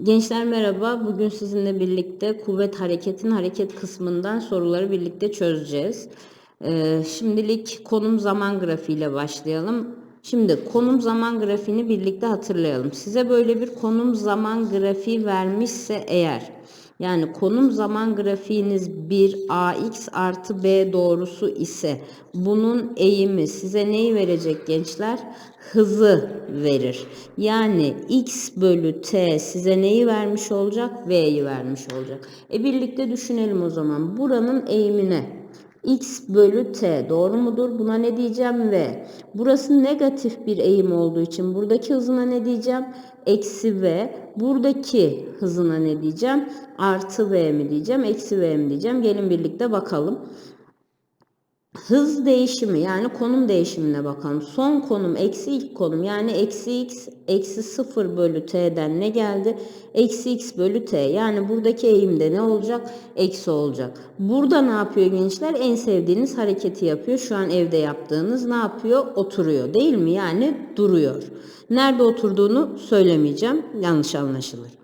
Gençler merhaba. Bugün sizinle birlikte kuvvet hareketin hareket kısmından soruları birlikte çözeceğiz. Ee, şimdilik konum zaman grafiğiyle başlayalım. Şimdi konum zaman grafiğini birlikte hatırlayalım. Size böyle bir konum zaman grafiği vermişse eğer yani konum zaman grafiğiniz bir ax artı b doğrusu ise bunun eğimi size neyi verecek gençler? Hızı verir. Yani x bölü t size neyi vermiş olacak? V'yi vermiş olacak. E birlikte düşünelim o zaman. Buranın eğimine x bölü t doğru mudur? Buna ne diyeceğim? V. Burası negatif bir eğim olduğu için buradaki hızına ne diyeceğim? Eksi v. Buradaki hızına ne diyeceğim? Artı v mi diyeceğim? Eksi v mi diyeceğim? Gelin birlikte bakalım. Hız değişimi yani konum değişimine bakalım. Son konum eksi ilk konum yani eksi x eksi 0 bölü t'den ne geldi? Eksi x bölü t yani buradaki eğimde ne olacak? Eksi olacak. Burada ne yapıyor gençler? En sevdiğiniz hareketi yapıyor. Şu an evde yaptığınız ne yapıyor? Oturuyor değil mi? Yani duruyor. Nerede oturduğunu söylemeyeceğim. Yanlış anlaşılır.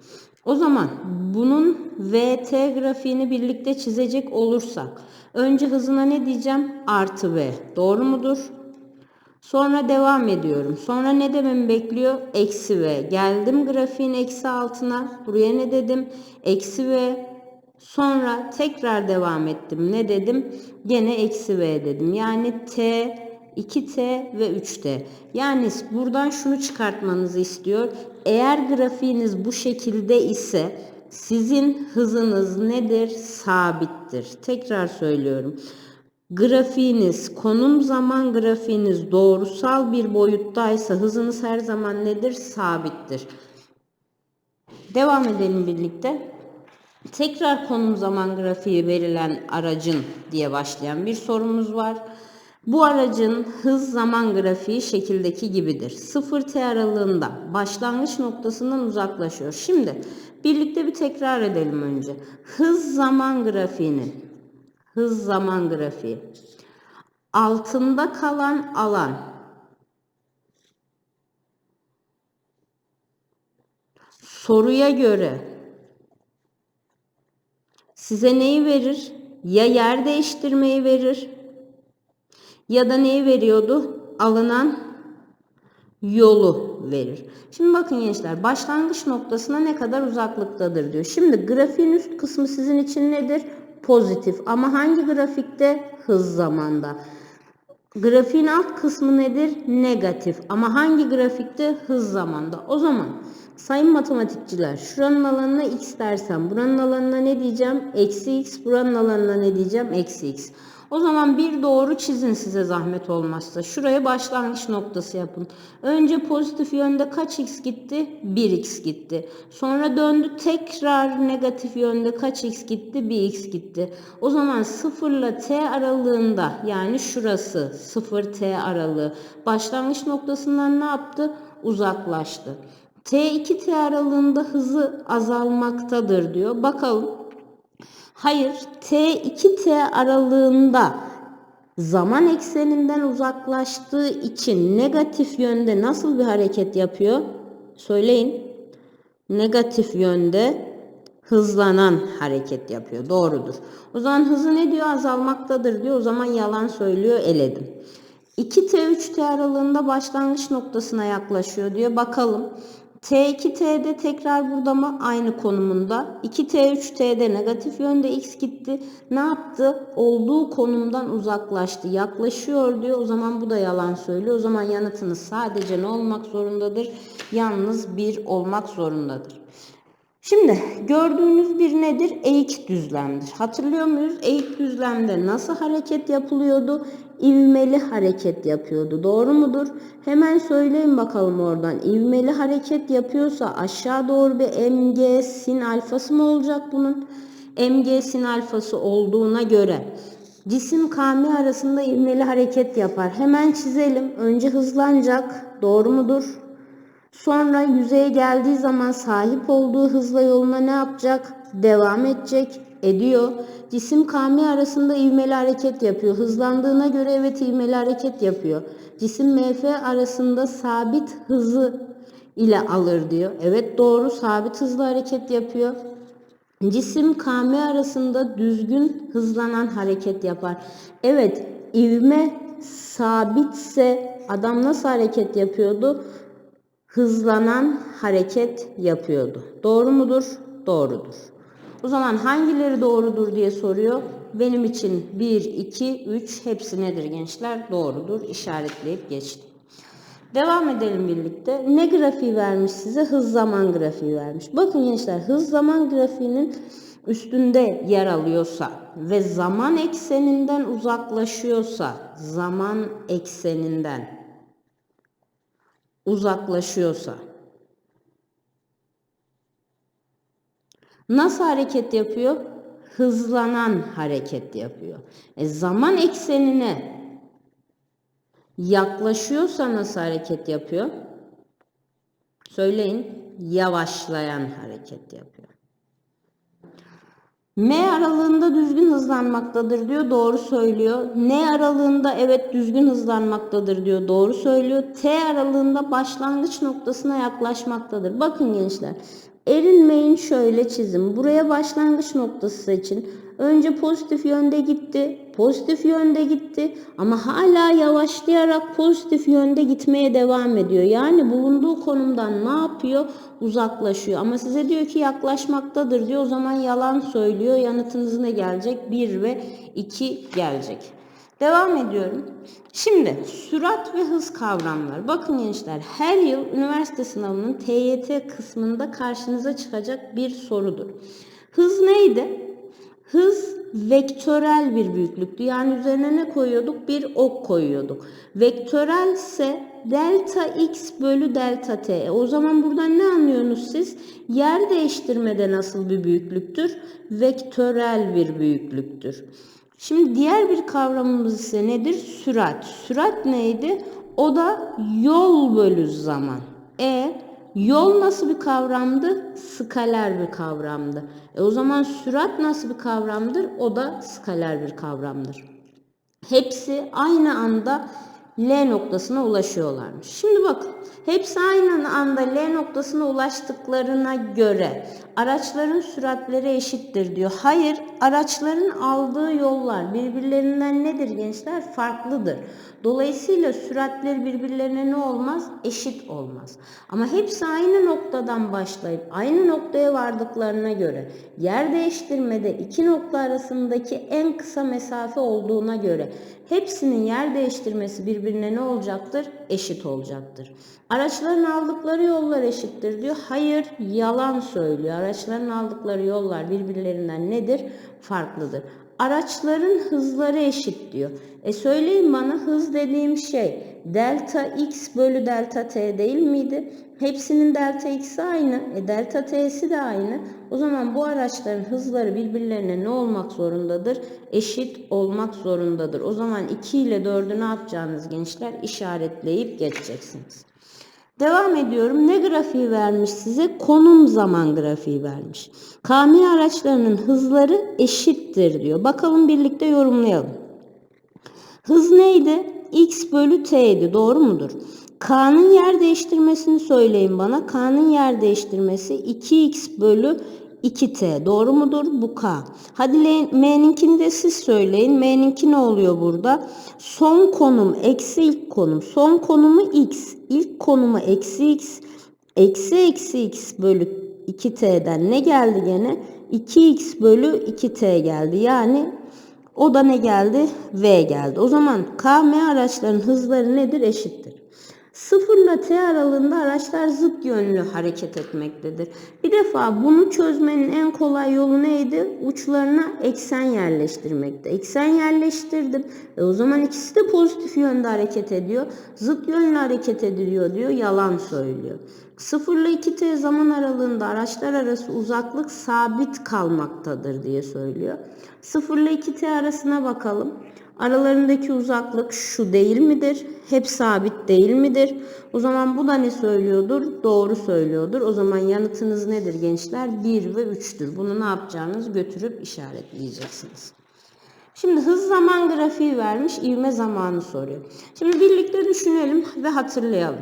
O zaman bunun VT grafiğini birlikte çizecek olursak önce hızına ne diyeceğim? Artı V. Doğru mudur? Sonra devam ediyorum. Sonra ne dememi bekliyor? Eksi V. Geldim grafiğin eksi altına. Buraya ne dedim? Eksi V. Sonra tekrar devam ettim. Ne dedim? Gene eksi V dedim. Yani T 2t ve 3t. Yani buradan şunu çıkartmanızı istiyor. Eğer grafiğiniz bu şekilde ise sizin hızınız nedir? Sabittir. Tekrar söylüyorum. Grafiğiniz, konum zaman grafiğiniz doğrusal bir boyuttaysa hızınız her zaman nedir? Sabittir. Devam edelim birlikte. Tekrar konum zaman grafiği verilen aracın diye başlayan bir sorumuz var. Bu aracın hız zaman grafiği şekildeki gibidir. 0t aralığında başlangıç noktasından uzaklaşıyor. Şimdi birlikte bir tekrar edelim önce. Hız zaman grafiğini hız zaman grafiği altında kalan alan soruya göre size neyi verir? Ya yer değiştirmeyi verir ya da neyi veriyordu? Alınan yolu verir. Şimdi bakın gençler başlangıç noktasına ne kadar uzaklıktadır diyor. Şimdi grafiğin üst kısmı sizin için nedir? Pozitif ama hangi grafikte? Hız zamanda. Grafiğin alt kısmı nedir? Negatif ama hangi grafikte? Hız zamanda. O zaman sayın matematikçiler şuranın alanına x dersem buranın alanına ne diyeceğim? Eksi x buranın alanına ne diyeceğim? Eksi x. O zaman bir doğru çizin size zahmet olmazsa. Şuraya başlangıç noktası yapın. Önce pozitif yönde kaç x gitti? 1x gitti. Sonra döndü tekrar negatif yönde kaç x gitti? 1x gitti. O zaman 0 ile t aralığında yani şurası 0t aralığı başlangıç noktasından ne yaptı? Uzaklaştı. T2T aralığında hızı azalmaktadır diyor. Bakalım. Hayır, T2T aralığında zaman ekseninden uzaklaştığı için negatif yönde nasıl bir hareket yapıyor? Söyleyin. Negatif yönde hızlanan hareket yapıyor. Doğrudur. O zaman hızı ne diyor? Azalmaktadır diyor. O zaman yalan söylüyor. Eledim. 2T 3T aralığında başlangıç noktasına yaklaşıyor diyor. Bakalım. T2T'de tekrar burada mı? Aynı konumunda. 2T 3T'de negatif yönde X gitti. Ne yaptı? Olduğu konumdan uzaklaştı. Yaklaşıyor diyor. O zaman bu da yalan söylüyor. O zaman yanıtınız sadece ne olmak zorundadır? Yalnız bir olmak zorundadır. Şimdi gördüğünüz bir nedir? Eğik düzlemdir. Hatırlıyor muyuz? Eğik düzlemde nasıl hareket yapılıyordu? İvmeli hareket yapıyordu. Doğru mudur? Hemen söyleyin bakalım oradan. İvmeli hareket yapıyorsa aşağı doğru bir mg sin alfası mı olacak bunun? mg sin alfası olduğuna göre cisim kami arasında ivmeli hareket yapar. Hemen çizelim. Önce hızlanacak. Doğru mudur? Sonra yüzeye geldiği zaman sahip olduğu hızla yoluna ne yapacak? Devam edecek, ediyor. Cisim kami arasında ivmeli hareket yapıyor. Hızlandığına göre evet ivmeli hareket yapıyor. Cisim MF arasında sabit hızı ile alır diyor. Evet doğru sabit hızlı hareket yapıyor. Cisim km arasında düzgün hızlanan hareket yapar. Evet ivme sabitse adam nasıl hareket yapıyordu? Hızlanan hareket yapıyordu. Doğru mudur? Doğrudur. O zaman hangileri doğrudur diye soruyor. Benim için 1, 2, 3 hepsi nedir gençler? Doğrudur. İşaretleyip geçtim. Devam edelim birlikte. Ne grafiği vermiş size? Hız zaman grafiği vermiş. Bakın gençler hız zaman grafiğinin üstünde yer alıyorsa ve zaman ekseninden uzaklaşıyorsa, zaman ekseninden uzaklaşıyorsa nasıl hareket yapıyor? Hızlanan hareket yapıyor. E, zaman eksenine yaklaşıyorsa nasıl hareket yapıyor? Söyleyin. Yavaşlayan hareket yapıyor. M aralığında düzgün hızlanmaktadır diyor. Doğru söylüyor. N aralığında evet düzgün hızlanmaktadır diyor. Doğru söylüyor. T aralığında başlangıç noktasına yaklaşmaktadır. Bakın gençler. Erinmeyin şöyle çizim. Buraya başlangıç noktası seçin. Önce pozitif yönde gitti. Pozitif yönde gitti. Ama hala yavaşlayarak pozitif yönde gitmeye devam ediyor. Yani bulunduğu konumdan ne yapıyor? Uzaklaşıyor. Ama size diyor ki yaklaşmaktadır diyor. O zaman yalan söylüyor. Yanıtınız ne gelecek? 1 ve 2 gelecek. Devam ediyorum. Şimdi sürat ve hız kavramları. Bakın gençler her yıl üniversite sınavının TYT kısmında karşınıza çıkacak bir sorudur. Hız neydi? Hız vektörel bir büyüklüktü. Yani üzerine ne koyuyorduk? Bir ok koyuyorduk. Vektörel ise delta x bölü delta t. E o zaman buradan ne anlıyorsunuz siz? Yer değiştirmede nasıl bir büyüklüktür? Vektörel bir büyüklüktür. Şimdi diğer bir kavramımız ise nedir? Sürat. Sürat neydi? O da yol bölü zaman. E yol nasıl bir kavramdı? Skaler bir kavramdı. E o zaman sürat nasıl bir kavramdır? O da skaler bir kavramdır. Hepsi aynı anda L noktasına ulaşıyorlarmış. Şimdi bakın hepsi aynı anda L noktasına ulaştıklarına göre araçların süratleri eşittir diyor. Hayır araçların aldığı yollar birbirlerinden nedir gençler? Farklıdır. Dolayısıyla süratleri birbirlerine ne olmaz? Eşit olmaz. Ama hepsi aynı noktadan başlayıp aynı noktaya vardıklarına göre yer değiştirmede iki nokta arasındaki en kısa mesafe olduğuna göre hepsinin yer değiştirmesi birbirine ne olacaktır? Eşit olacaktır. Araçların aldıkları yollar eşittir diyor. Hayır, yalan söylüyor. Araçların aldıkları yollar birbirlerinden nedir? Farklıdır. Araçların hızları eşit diyor. E söyleyin bana hız dediğim şey delta x bölü delta t değil miydi? Hepsinin delta x'i aynı. E delta t'si de aynı. O zaman bu araçların hızları birbirlerine ne olmak zorundadır? Eşit olmak zorundadır. O zaman 2 ile 4'ü ne yapacağınız gençler? İşaretleyip geçeceksiniz. Devam ediyorum. Ne grafiği vermiş size? Konum zaman grafiği vermiş. KM araçlarının hızları eşittir diyor. Bakalım birlikte yorumlayalım. Hız neydi? X bölü T'ydi. Doğru mudur? K'nın yer değiştirmesini söyleyin bana. K'nın yer değiştirmesi 2X bölü 2T. Doğru mudur? Bu K. Hadi M'ninkini de siz söyleyin. M'ninki ne oluyor burada? Son konum eksi ilk konum. Son konumu X. İlk konumu eksi X. Eksi eksi X bölü 2T'den ne geldi gene? 2X bölü 2T geldi. Yani o da ne geldi? V geldi. O zaman KM araçların hızları nedir? Eşittir. 0 ile T aralığında araçlar zıt yönlü hareket etmektedir. Bir defa bunu çözmenin en kolay yolu neydi? Uçlarına eksen yerleştirmekte. Eksen yerleştirdim. E o zaman ikisi de pozitif yönde hareket ediyor. Zıt yönlü hareket ediliyor diyor. Yalan söylüyor. 0 ile 2T zaman aralığında araçlar arası uzaklık sabit kalmaktadır diye söylüyor. 0 ile 2T arasına bakalım. Aralarındaki uzaklık şu değil midir? Hep sabit değil midir? O zaman bu da ne söylüyordur? Doğru söylüyordur. O zaman yanıtınız nedir gençler? 1 ve 3'tür. Bunu ne yapacağınız? Götürüp işaretleyeceksiniz. Şimdi hız zaman grafiği vermiş, ivme zamanı soruyor. Şimdi birlikte düşünelim ve hatırlayalım.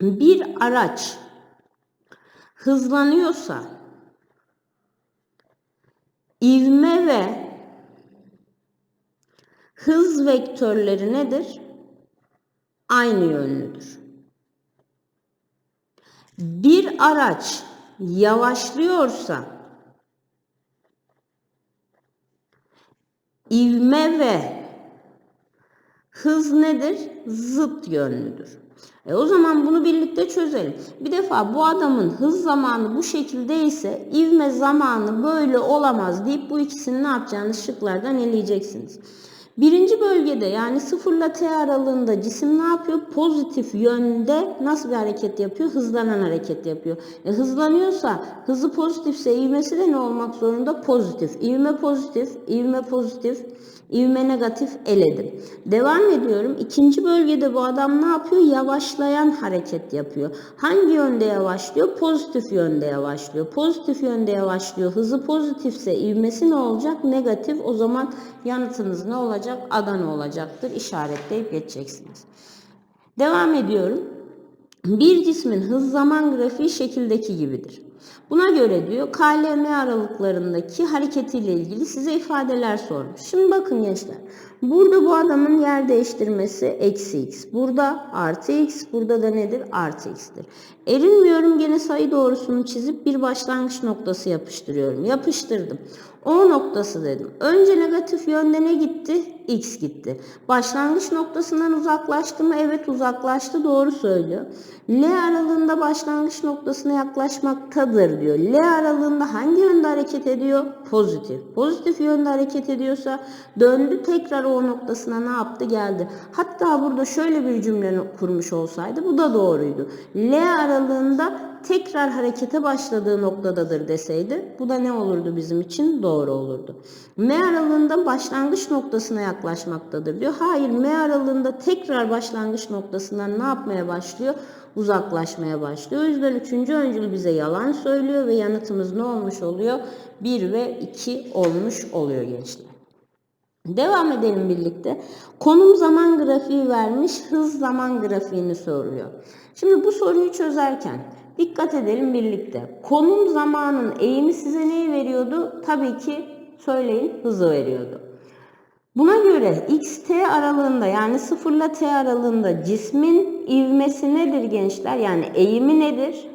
bir araç hızlanıyorsa ivme ve hız vektörleri nedir? Aynı yönlüdür. Bir araç yavaşlıyorsa ivme ve hız nedir? Zıt yönlüdür. E o zaman bunu birlikte çözelim. Bir defa bu adamın hız zamanı bu şekilde ise ivme zamanı böyle olamaz deyip bu ikisini ne yapacağınız şıklardan eleyeceksiniz. Birinci bölgede yani sıfırla t aralığında cisim ne yapıyor? Pozitif yönde nasıl bir hareket yapıyor? Hızlanan hareket yapıyor. E hızlanıyorsa hızı pozitifse ivmesi de ne olmak zorunda? Pozitif. İvme pozitif, ivme pozitif, ivme negatif eledim. Devam ediyorum. İkinci bölgede bu adam ne yapıyor? Yavaşlayan hareket yapıyor. Hangi yönde yavaşlıyor? Pozitif yönde yavaşlıyor. Pozitif yönde yavaşlıyor. Hızı pozitifse ivmesi ne olacak? Negatif. O zaman yanıtınız ne olacak? Adana olacaktır. İşaretleyip geçeceksiniz. Devam ediyorum. Bir cismin hız zaman grafiği şekildeki gibidir. Buna göre diyor KLM aralıklarındaki hareketiyle ilgili size ifadeler sormuş. Şimdi bakın gençler. Burada bu adamın yer değiştirmesi eksi x. Burada artı x. Burada da nedir? Artı x'tir. Erinmiyorum gene sayı doğrusunu çizip bir başlangıç noktası yapıştırıyorum. Yapıştırdım. O noktası dedim. Önce negatif yönde ne gitti? X gitti. Başlangıç noktasından uzaklaştı mı? Evet uzaklaştı. Doğru söylüyor. L aralığında başlangıç noktasına yaklaşmaktadır diyor. L aralığında hangi yönde hareket ediyor? Pozitif. Pozitif yönde hareket ediyorsa döndü tekrar o noktasına ne yaptı? Geldi. Hatta burada şöyle bir cümle kurmuş olsaydı bu da doğruydu. L aralığında tekrar harekete başladığı noktadadır deseydi bu da ne olurdu bizim için? Doğru olurdu. M aralığında başlangıç noktasına yaklaşmaktadır diyor. Hayır M aralığında tekrar başlangıç noktasından ne yapmaya başlıyor? Uzaklaşmaya başlıyor. O yüzden üçüncü öncül bize yalan söylüyor ve yanıtımız ne olmuş oluyor? 1 ve 2 olmuş oluyor gençler. Devam edelim birlikte. Konum zaman grafiği vermiş, hız zaman grafiğini soruyor. Şimdi bu soruyu çözerken dikkat edelim birlikte. Konum zamanın eğimi size neyi veriyordu? Tabii ki söyleyin hızı veriyordu. Buna göre x t aralığında yani 0 ile t aralığında cismin ivmesi nedir gençler? Yani eğimi nedir?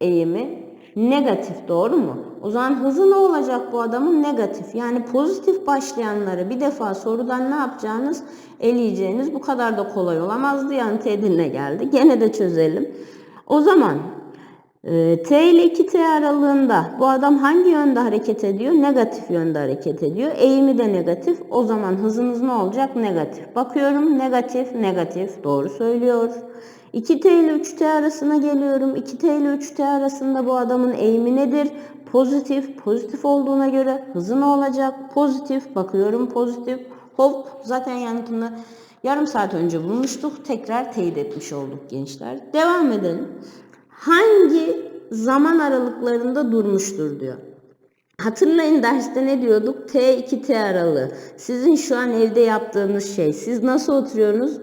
Eğimi negatif doğru mu? O zaman hızı ne olacak bu adamın? Negatif. Yani pozitif başlayanları bir defa sorudan ne yapacağınız? Eleyeceğiniz bu kadar da kolay olamazdı. Yani T'dine geldi. Gene de çözelim. O zaman T ile 2T aralığında bu adam hangi yönde hareket ediyor? Negatif yönde hareket ediyor. Eğimi de negatif. O zaman hızınız ne olacak? Negatif. Bakıyorum negatif, negatif. Doğru söylüyor. 2T ile 3T arasına geliyorum. 2T ile 3T arasında bu adamın eğimi nedir? Pozitif. Pozitif olduğuna göre hızı ne olacak? Pozitif. Bakıyorum pozitif. Hop zaten yanıtını yarım saat önce bulmuştuk. Tekrar teyit etmiş olduk gençler. Devam edelim. Hangi zaman aralıklarında durmuştur diyor. Hatırlayın derste ne diyorduk? T2T aralığı. Sizin şu an evde yaptığınız şey. Siz nasıl oturuyorsunuz?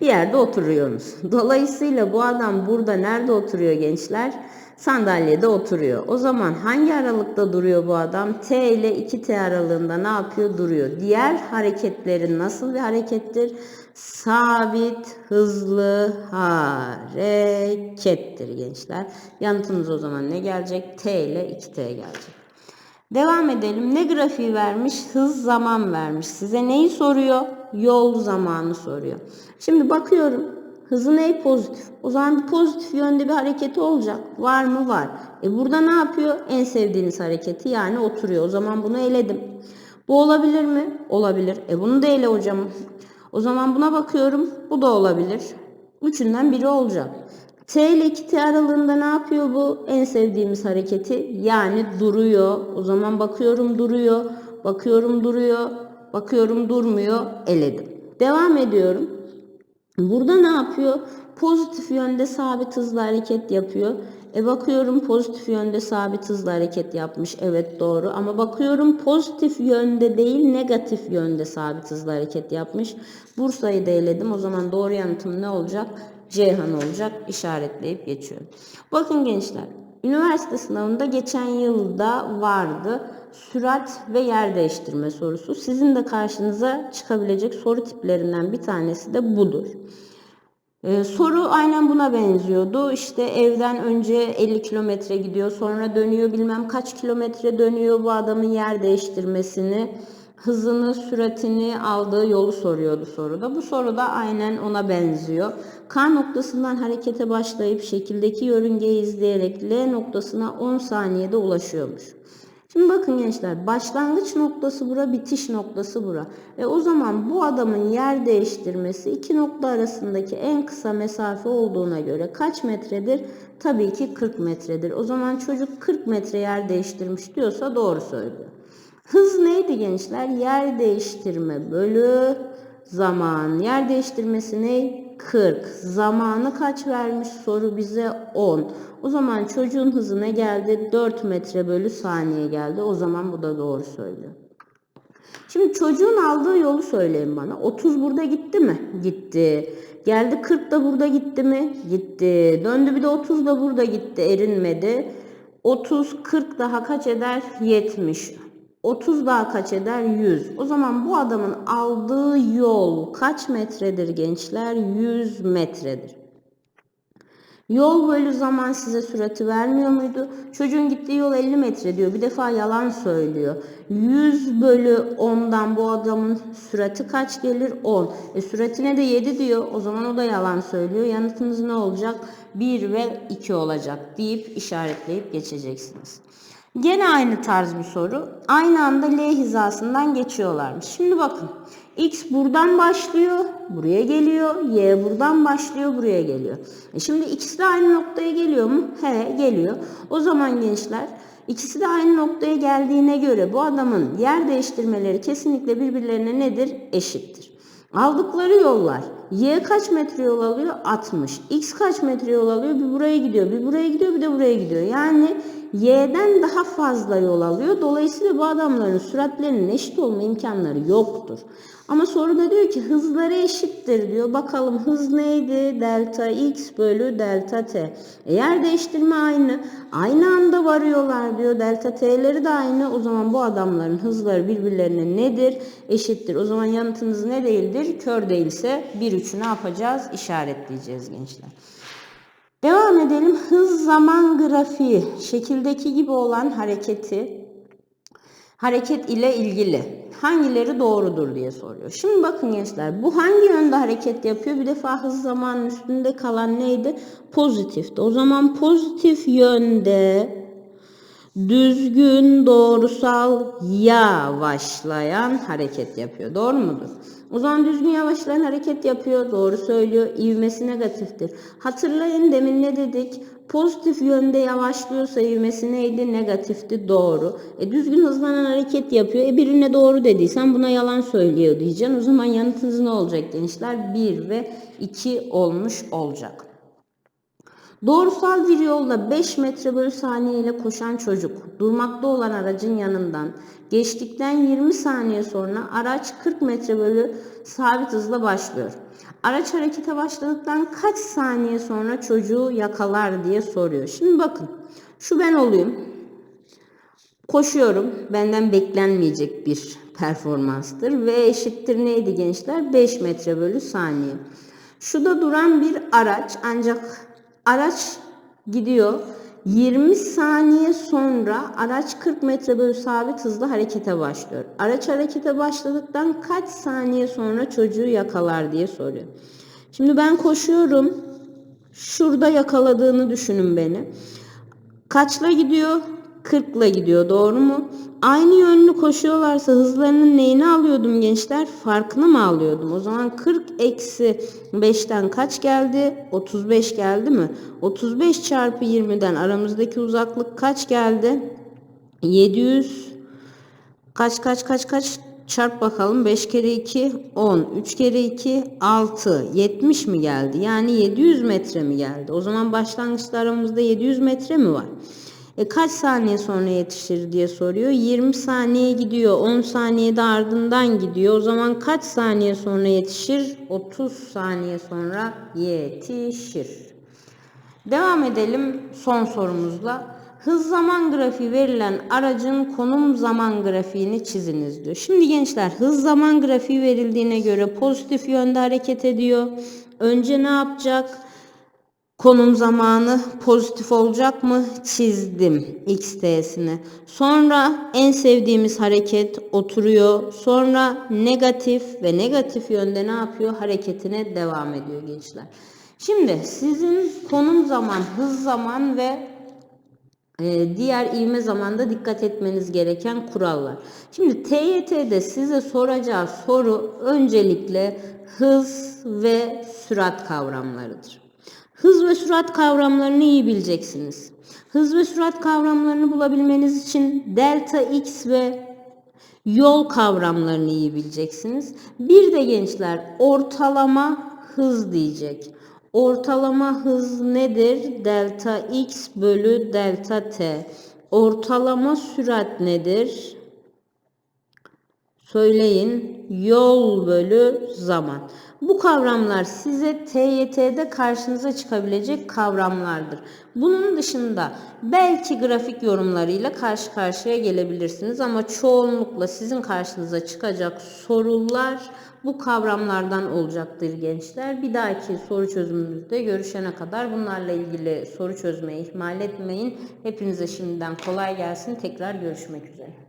bir yerde oturuyorsunuz. Dolayısıyla bu adam burada nerede oturuyor gençler? Sandalyede oturuyor. O zaman hangi aralıkta duruyor bu adam? T ile 2T aralığında ne yapıyor? Duruyor. Diğer hareketlerin nasıl bir harekettir? Sabit, hızlı harekettir gençler. Yanıtımız o zaman ne gelecek? T ile 2T gelecek. Devam edelim. Ne grafiği vermiş? Hız zaman vermiş. Size neyi soruyor? Yol zamanı soruyor. Şimdi bakıyorum. Hızı ne pozitif? O zaman bir pozitif yönde bir hareketi olacak. Var mı? Var. E burada ne yapıyor? En sevdiğiniz hareketi yani oturuyor. O zaman bunu eledim. Bu olabilir mi? Olabilir. E bunu da ele hocam. O zaman buna bakıyorum. Bu da olabilir. Üçünden biri olacak. T ile 2T aralığında ne yapıyor bu? En sevdiğimiz hareketi. Yani duruyor. O zaman bakıyorum duruyor. Bakıyorum duruyor. Bakıyorum durmuyor. Eledim. Devam ediyorum. Burada ne yapıyor? Pozitif yönde sabit hızla hareket yapıyor. E bakıyorum pozitif yönde sabit hızla hareket yapmış. Evet doğru. Ama bakıyorum pozitif yönde değil negatif yönde sabit hızla hareket yapmış. Bursa'yı da eledim. O zaman doğru yanıtım ne olacak? Ceyhan olacak. İşaretleyip geçiyorum. Bakın gençler. Üniversite sınavında geçen yılda vardı. Sürat ve yer değiştirme sorusu. Sizin de karşınıza çıkabilecek soru tiplerinden bir tanesi de budur. Ee, soru aynen buna benziyordu. İşte evden önce 50 kilometre gidiyor, sonra dönüyor, bilmem kaç kilometre dönüyor bu adamın yer değiştirmesini, hızını, süratini aldığı yolu soruyordu soruda. Bu soru da aynen ona benziyor. K noktasından harekete başlayıp şekildeki yörüngeyi izleyerek L noktasına 10 saniyede ulaşıyormuş. Şimdi bakın gençler başlangıç noktası bura bitiş noktası bura. Ve o zaman bu adamın yer değiştirmesi iki nokta arasındaki en kısa mesafe olduğuna göre kaç metredir? Tabii ki 40 metredir. O zaman çocuk 40 metre yer değiştirmiş diyorsa doğru söylüyor. Hız neydi gençler? Yer değiştirme bölü zaman. Yer değiştirmesi ne? 40. Zamanı kaç vermiş soru bize 10. O zaman çocuğun hızı ne geldi? 4 metre bölü saniye geldi. O zaman bu da doğru söylüyor. Şimdi çocuğun aldığı yolu söyleyin bana. 30 burada gitti mi? Gitti. Geldi 40 da burada gitti mi? Gitti. Döndü bir de 30 da burada gitti. Erinmedi. 30, 40 daha kaç eder? 70. 30 daha kaç eder? 100. O zaman bu adamın aldığı yol kaç metredir gençler? 100 metredir. Yol bölü zaman size sürati vermiyor muydu? Çocuğun gittiği yol 50 metre diyor. Bir defa yalan söylüyor. 100 bölü 10'dan bu adamın sürati kaç gelir? 10. E süratine de 7 diyor. O zaman o da yalan söylüyor. Yanıtınız ne olacak? 1 ve 2 olacak deyip işaretleyip geçeceksiniz. Gene aynı tarz bir soru. Aynı anda L hizasından geçiyorlarmış. Şimdi bakın. X buradan başlıyor, buraya geliyor. Y buradan başlıyor, buraya geliyor. E şimdi ikisi de aynı noktaya geliyor mu? He, geliyor. O zaman gençler ikisi de aynı noktaya geldiğine göre bu adamın yer değiştirmeleri kesinlikle birbirlerine nedir? Eşittir. Aldıkları yollar. Y kaç metre yol alıyor? 60. X kaç metre yol alıyor? Bir buraya gidiyor, bir buraya gidiyor, bir de buraya gidiyor. Yani Y'den daha fazla yol alıyor. Dolayısıyla bu adamların süratlerinin eşit olma imkanları yoktur. Ama soruda diyor ki hızları eşittir diyor. Bakalım hız neydi? Delta x bölü delta t. Eğer değiştirme aynı. Aynı anda varıyorlar diyor. Delta t'leri de aynı. O zaman bu adamların hızları birbirlerine nedir? Eşittir. O zaman yanıtınız ne değildir? Kör değilse 1 3'ü ne yapacağız? İşaretleyeceğiz gençler. Devam edelim. Hız zaman grafiği şekildeki gibi olan hareketi hareket ile ilgili hangileri doğrudur diye soruyor. Şimdi bakın gençler bu hangi yönde hareket yapıyor? Bir defa hız zamanın üstünde kalan neydi? Pozitifti. O zaman pozitif yönde düzgün, doğrusal, yavaşlayan hareket yapıyor. Doğru mudur? O zaman düzgün yavaşlayan hareket yapıyor. Doğru söylüyor. İvmesi negatiftir. Hatırlayın demin ne dedik? Pozitif yönde yavaşlıyorsa ivmesi neydi? Negatifti. Doğru. E, düzgün hızlanan hareket yapıyor. E, birine doğru dediysen buna yalan söylüyor diyeceksin. O zaman yanıtınız ne olacak gençler? 1 ve 2 olmuş olacak. Doğrusal bir yolda 5 metre bölü saniye ile koşan çocuk durmakta olan aracın yanından geçtikten 20 saniye sonra araç 40 metre bölü sabit hızla başlıyor. Araç harekete başladıktan kaç saniye sonra çocuğu yakalar diye soruyor. Şimdi bakın şu ben olayım. Koşuyorum. Benden beklenmeyecek bir performanstır ve eşittir neydi gençler? 5 metre bölü saniye. Şu da duran bir araç ancak Araç gidiyor. 20 saniye sonra araç 40 metre bölü sabit hızla harekete başlıyor. Araç harekete başladıktan kaç saniye sonra çocuğu yakalar diye soruyor. Şimdi ben koşuyorum. Şurada yakaladığını düşünün beni. Kaçla gidiyor? 40 ile gidiyor doğru mu? Aynı yönlü koşuyorlarsa hızlarının neyini alıyordum gençler? Farkını mı alıyordum? O zaman 40 eksi 5'ten kaç geldi? 35 geldi mi? 35 çarpı 20'den aramızdaki uzaklık kaç geldi? 700 kaç kaç kaç kaç çarp bakalım 5 kere 2 10 3 kere 2 6 70 mi geldi? Yani 700 metre mi geldi? O zaman başlangıçta aramızda 700 metre mi var? E kaç saniye sonra yetişir diye soruyor. 20 saniye gidiyor. 10 saniyede ardından gidiyor. O zaman kaç saniye sonra yetişir? 30 saniye sonra yetişir. Devam edelim son sorumuzla. Hız zaman grafiği verilen aracın konum zaman grafiğini çiziniz diyor. Şimdi gençler hız zaman grafiği verildiğine göre pozitif yönde hareket ediyor. Önce ne yapacak? Konum zamanı pozitif olacak mı? Çizdim x t'sini. Sonra en sevdiğimiz hareket oturuyor. Sonra negatif ve negatif yönde ne yapıyor? Hareketine devam ediyor gençler. Şimdi sizin konum zaman, hız zaman ve e, diğer ivme zamanda dikkat etmeniz gereken kurallar. Şimdi TYT'de size soracağı soru öncelikle hız ve sürat kavramlarıdır. Hız ve sürat kavramlarını iyi bileceksiniz. Hız ve sürat kavramlarını bulabilmeniz için delta x ve yol kavramlarını iyi bileceksiniz. Bir de gençler ortalama hız diyecek. Ortalama hız nedir? Delta x bölü delta t. Ortalama sürat nedir? Söyleyin. Yol bölü zaman. Bu kavramlar size TYT'de karşınıza çıkabilecek kavramlardır. Bunun dışında belki grafik yorumlarıyla karşı karşıya gelebilirsiniz ama çoğunlukla sizin karşınıza çıkacak sorular bu kavramlardan olacaktır gençler. Bir dahaki soru çözümümüzde görüşene kadar bunlarla ilgili soru çözmeyi ihmal etmeyin. Hepinize şimdiden kolay gelsin. Tekrar görüşmek üzere.